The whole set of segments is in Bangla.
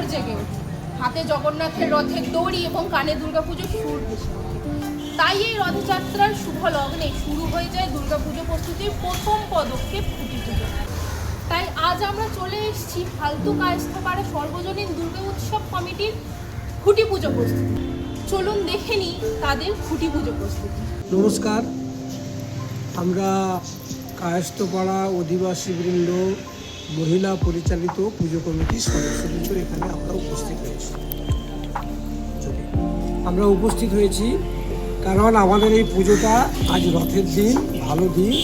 ভোর জেগে হাতে জগন্নাথের রথের দড়ি এবং কানে দুর্গাপুজোর সুর তাই এই রথযাত্রার শুভ লগ্নে শুরু হয়ে যায় দুর্গাপুজো প্রস্তুতির প্রথম পদক্ষেপ খুঁটি পুজো। তাই আজ আমরা চলে এসেছি ফালতু কায়স্থপাড়া সর্বজনীন দুর্গা উৎসব কমিটির খুঁটি পুজো প্রস্তুতি। চলুন দেখে নিই তাদের খুঁটি পুজো প্রস্তুতি। নমস্কার। আমরা কায়স্থপাড়া অধিবাসী বৃন্দ মহিলা পরিচালিত পুজো কমিটির সদস্যবৃন্দ এখানে আমরা উপস্থিত হয়েছি। আমরা উপস্থিত হয়েছি কারণ আমাদের এই পুজোটা আজ রথের দিন, ভালো দিন।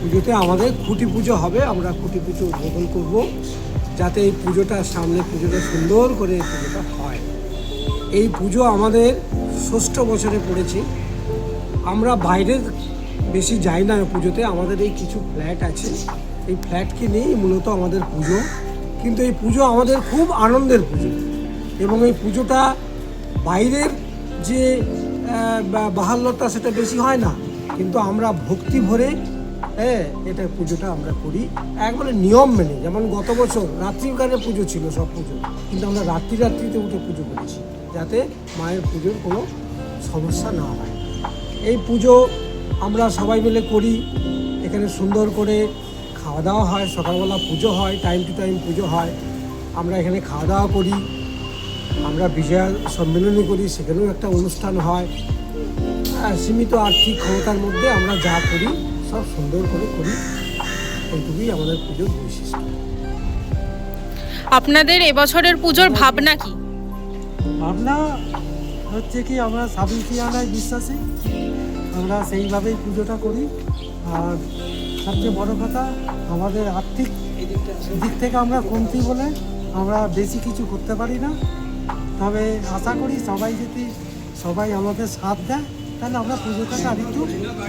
পুজোতে আমাদের খুঁটি পুজো হবে, আমরা খুঁটি পুজো উদ্বোধন করব যাতে এই পুজোটা সামনে পুজোটা সুন্দর করে পুজোটা হয়। এই পুজো আমাদের ষষ্ঠ বছরে পড়েছি। আমরা বাইরে বেশি যাই না পুজোতে, আমাদের এই কিছু ফ্ল্যাট আছে। এই ফ্ল্যাটকে নিয়েই মূলত আমাদের পুজো। কিন্তু এই পুজো আমাদের খুব আনন্দের পুজো। এবং এই পুজোটা বাইরের যে বাহাল্যতা সেটা বেশি হয় না। কিন্তু আমরা ভক্তি ভরে হ্যাঁ এটা পুজোটা আমরা করি। একবারে নিয়ম মেনে। যেমন গত বছর রাত্রিকালে পুজো ছিল সব পুজো কিন্তু আমরা রাত্রি রাত্রিতে উঠে পুজো করেছি। যাতে মায়ের পুজোর কোনো সমস্যা না হয়। এই পুজো আমরা সবাই মিলে করি। এখানে সুন্দর করে খাওয়া দাওয়া হয় সকালবেলা পুজো হয় টাইম টু টাইম পুজো হয়। আমরা এখানে খাওয়া দাওয়া করি আমরা বিজয়া সম্মেলনী করি সেখানেও একটা অনুষ্ঠান হয়। আর সীমিত আর্থিক ক্ষমতার মধ্যে আমরা যা করি সব সুন্দর করে করি। এইটুকুই আমাদের পুজোর বৈশিষ্ট্য। আপনাদের এবছরের পুজোর ভাবনা কি? ভাবনা হচ্ছে কি আমরা সাবিকিয়ানায় বিশ্বাসী। আমরা সেইভাবেই পুজোটা করি। আর সবচেয়ে বড় কথা আমাদের আর্থিক দিক থেকে আমরা কমতি বলে আমরা বেশি কিছু করতে পারি না। তবে আশা করি সবাই যদি সবাই আমাদের সাথ দেয় তাহলে আমরা পুজোটাকে আরেকটু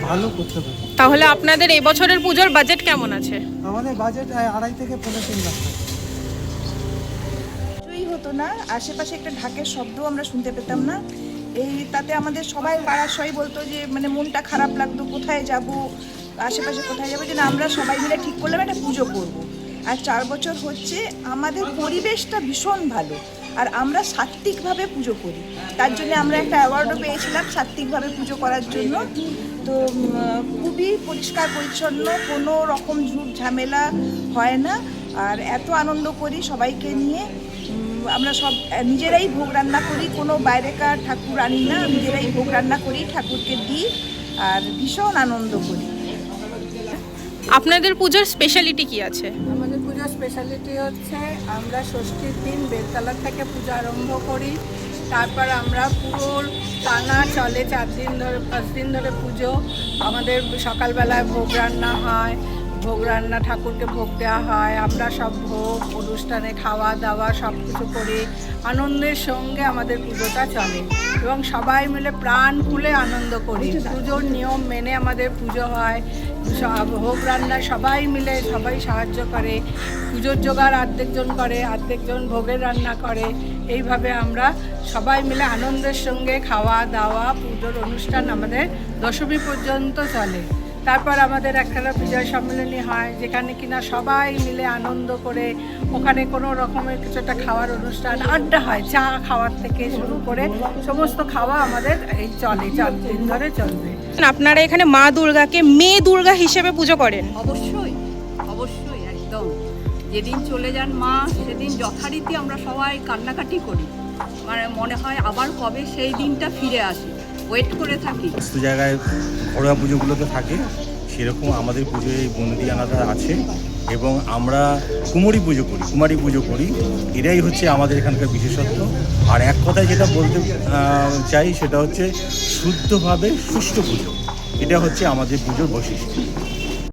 ভালো করতে পারি। তাহলে আপনাদের এবছরের পুজোর বাজেট কেমন আছে? আমাদের বাজেট আড়াই থেকে পনেরো তিন লাখ। কিছুই হতো না আশেপাশে একটা ঢাকের শব্দ আমরা শুনতে পেতাম না। এই তাতে আমাদের সবাই সবাই বলতো যে মানে মনটা খারাপ লাগতো কোথায় যাব? আশেপাশে কোথায় যাব যে না, আমরা সবাই মিলে ঠিক করলাম একটা পুজো করব। আর চার বছর হচ্ছে আমাদের পরিবেশটা ভীষণ ভালো আর আমরা সাত্ত্বিকভাবে পুজো করি। তার জন্য আমরা একটা অ্যাওয়ার্ডও পেয়েছিলাম সাত্ত্বিকভাবে পুজো করার জন্য। তো খুবই পরিষ্কার পরিচ্ছন্ন কোনো রকম ঝুট ঝামেলা হয় না। আর এত আনন্দ করি সবাইকে নিয়ে। আমরা সব নিজেরাই ভোগ রান্না করি কোনো বাইরেকার ঠাকুর আনি না নিজেরাই ভোগ রান্না করি ঠাকুরকে দিই আর ভীষণ আনন্দ করি। আপনাদের পুজোর স্পেশালিটি কি আছে? আমাদের পুজোর স্পেশালিটি হচ্ছে আমরা ষষ্ঠীর দিন বেলতলা থেকে পূজা আরম্ভ করি। তারপর আমরা পুরো টানা চলে চার দিন ধরে, পাঁচ দিন ধরে পুজো। আমাদের সকালবেলায় ভোগ রান্না হয় ভোগ রান্না ঠাকুরকে ভোগ দেওয়া হয়। আমরা সব ভোগ, অনুষ্ঠানে খাওয়া দাওয়া সব কিছু করি। আনন্দের সঙ্গে আমাদের পুজোটা চলে এবং সবাই মিলে প্রাণ খুলে আনন্দ করি। পুজোর নিয়ম মেনে আমাদের পুজো হয়। ভোগ রান্নায় সবাই মিলে সবাই সাহায্য করে। পুজোর জোগাড় অর্ধেকজন করে অর্ধেকজন ভোগের রান্না করে। এইভাবে আমরা সবাই মিলে আনন্দের সঙ্গে খাওয়া দাওয়া, পুজোর অনুষ্ঠান আমাদের দশমী পর্যন্ত চলে। তারপর আমাদের একখানা বিজয় সম্মেলনী হয় যেখানে কিনা সবাই মিলে আনন্দ করে ওখানে কোনো রকমের কিছু একটা খাওয়ার অনুষ্ঠান আড্ডা হয় চা খাওয়ার থেকে শুরু করে সমস্ত খাওয়া আমাদের এই চলে চার দিন ধরে চলবে। আপনারা এখানে মা দুর্গাকে মেয়ে দুর্গা হিসেবে পুজো করেন? অবশ্যই অবশ্যই একদম। যেদিন চলে যান মা সেদিন যথারীতি আমরা সবাই কান্নাকাটি করি। মানে মনে হয় আবার কবে সেই দিনটা ফিরে আসে। ওয়েট করে থাকি। সমস্ত জায়গায় ঘরোয়া পুজোগুলোতে থাকে। সেরকম আমাদের পুজোয় এই বন্দি আনাদা আছে এবং আমরা কুমারী পুজো করি, কুমারী পুজো করি। এটাই হচ্ছে আমাদের এখানকার বিশেষত্ব। আর এক কথায় যেটা বলতে চাই সেটা হচ্ছে শুদ্ধভাবে সুষ্ঠু পুজো। এটা হচ্ছে আমাদের পুজোর বৈশিষ্ট্য।